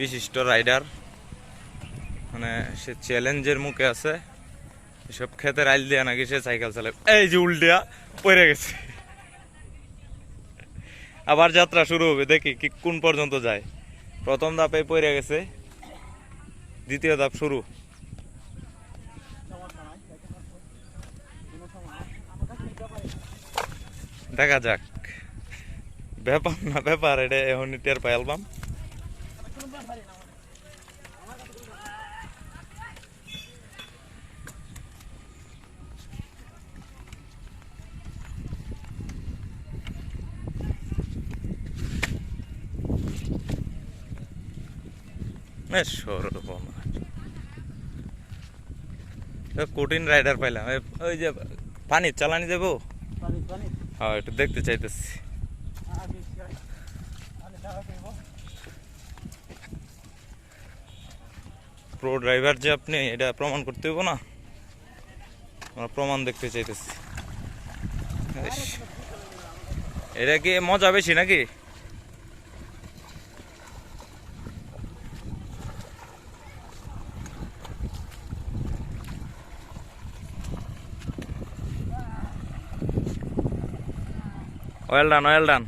বিশিষ্ট রাইডার। মানে সে চ্যালেঞ্জের মুখে আছে। এসব ক্ষেতের রাইল দিয়া নাকি সে সাইকেল চালায়। এই যে উল্টিয়া, পড়ে গেছে। আবার যাত্রা শুরু হবে, দেখি কি কোন পর্যন্ত যায়। প্রথম ধাপে পড়ে গেছে, দ্বিতীয় ধাপ শুরু। দেখা যাক। ব্যাপার না ব্যাপার, এটা এখন টের পাই অ্যালবাম বেশ সরল মনে হয়। তো কঠিন রাইডার পাইলাম। ওই যে পানি চালানি দেবো? হ্যাঁ একটু দেখতে চাইতেছি। প্রো ড্রাইভার যে আপনি, এটা প্রমাণ করতে হইব না? আমরা প্রমাণ দেখতে চাইতেছি। এটা কি মজা বেশি নাকি? Well done well done